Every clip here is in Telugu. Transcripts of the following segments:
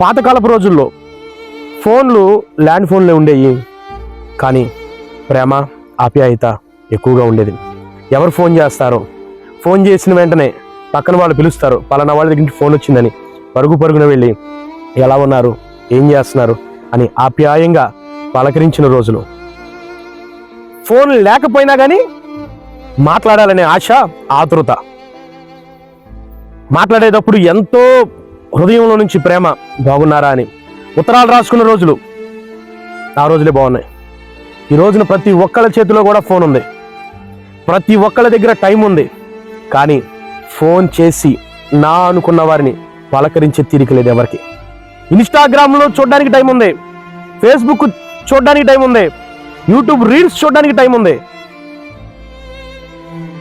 పాతకాలపు రోజుల్లో ఫోన్లు ల్యాండ్ ఫోన్లే ఉండేవి కానీ ప్రేమ ఆప్యాయత ఎక్కువగా ఉండేది. ఎవరు ఫోన్ చేస్తారో? ఫోన్ చేసిన వెంటనే పక్కన వాళ్ళు పిలుస్తారు పలానా వాళ్ళ దగ్గర నుంచి ఫోన్ వచ్చిందని. పరుగు పరుగున వెళ్ళి ఎలా ఉన్నారు? ఏం చేస్తున్నారు? అని ఆప్యాయంగా పలకరించిన రోజులు. ఫోన్ లేకపోయినా కానీ మాట్లాడాలనే ఆశ ఆతృత. మాట్లాడేటప్పుడు ఎంతో హృదయంలో నుంచి ప్రేమ బాగున్నారా అని. ఉత్తరాలు రాసుకున్న రోజులు ఆ రోజులే బాగున్నాయి. ఈ రోజున ప్రతి ఒక్కళ్ళ చేతిలో కూడా ఫోన్ ఉంది. ప్రతి ఒక్కళ్ళ దగ్గర టైం ఉంది. కానీ ఫోన్ చేసి నా అనుకున్న వారిని పలకరించే తీరిక లేదు ఎవరికి. ఇన్స్టాగ్రామ్లో చూడడానికి టైం ఉంది. ఫేస్బుక్ చూడడానికి టైం ఉంది. యూట్యూబ్ రీల్స్ చూడడానికి టైం ఉంది.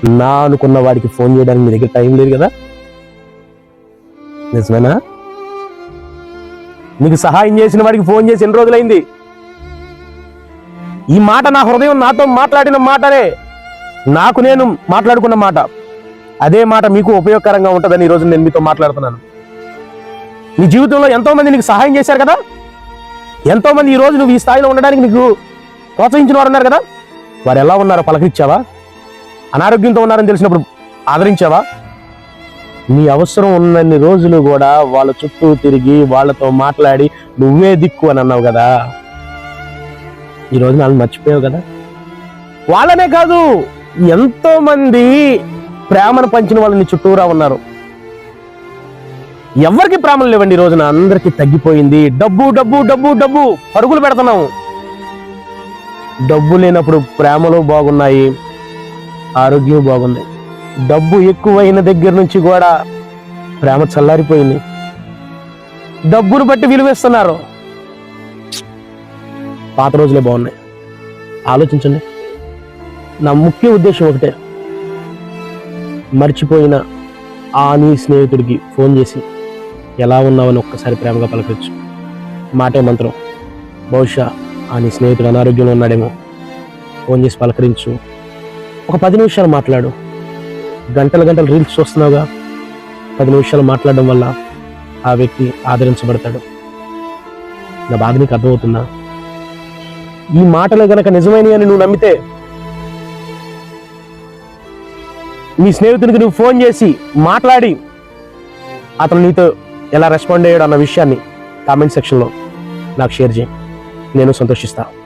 నా అనుకున్న వాడికి ఫోన్ చేయడానికి మీ దగ్గర టైం లేదు కదా? నిజమేనా? నీకు సహాయం చేసిన వాడికి ఫోన్ చేసి ఎన్ని రోజులైంది? ఈ మాట నా హృదయం నాతో మాట్లాడిన మాటనే నాకు నేను మాట్లాడుకున్న మాట. అదే మాట మీకు ఉపయోగకరంగా ఉంటుందని ఈరోజు నేను మీతో మాట్లాడుతున్నాను. నీ జీవితంలో ఎంతో మంది నీకు సహాయం చేశారు కదా? ఎంతోమంది ఈరోజు ఈ రోజు నువ్వు ఈ స్థాయిలో ఉండడానికి నీకు ప్రోత్సహించిన వారు ఉన్నారు కదా? వారు ఎలా ఉన్నారో పలకరించావా? అనారోగ్యంతో ఉన్నారని తెలిసినప్పుడు ఆదరించావా? నీ అవసరం ఉన్నన్ని రోజులు కూడా వాళ్ళ చుట్టూ తిరిగి వాళ్ళతో మాట్లాడి నువ్వే దిక్కు అని అన్నావు కదా. ఈ రోజు మర్చిపోయావు కదా? వాళ్ళనే కాదు ఎంతో మంది ప్రేమను పంచిన వాళ్ళని చుట్టూరా ఉన్నారు. ఎవరికి ప్రేమలు లేవండి ఈ రోజున? అందరికి తగ్గిపోయింది. డబ్బు డబ్బు డబ్బు డబ్బు. పరుగులు పెడుతున్నాము డబ్బు లేనప్పుడు ప్రేమలు బాగున్నాయి ఆరోగ్యం బాగుంది. డబ్బు ఎక్కువైన దగ్గర నుంచి కూడా ప్రేమ చల్లారిపోయింది. డబ్బును బట్టి విలువిస్తున్నారు. పాత రోజులే బాగున్నాయి. ఆలోచించండి. నా ముఖ్య ఉద్దేశం ఒకటే. మర్చిపోయిన ఆ నీ స్నేహితుడికి ఫోన్ చేసి ఎలా ఉన్నావని ఒక్కసారి ప్రేమగా పలకచ్చు మాటే మంత్రం. బహుశా ఆ నీ స్నేహితుడు అనారోగ్యంలో ఉన్నాడేమో. ఫోన్ చేసి పలకరించు. ఒక పది నిమిషాలు మాట్లాడు. గంటల గంటలు రీల్స్ చూస్తున్నావుగా? పది నిమిషాలు మాట్లాడడం వల్ల ఆ వ్యక్తి ఆదరించబడతాడు. నా బాధ నీకు అర్థమవుతుందా? ఈ మాటలు గనక నిజమైనవి అని నువ్వు నమ్మితే నీ స్నేహితునికి నువ్వు ఫోన్ చేసి మాట్లాడి అతను నీతో ఎలా రెస్పాండ్ అయ్యాడు అన్న విషయాన్ని కామెంట్ సెక్షన్లో నాకు షేర్ చేయి. నేను సంతోషిస్తాను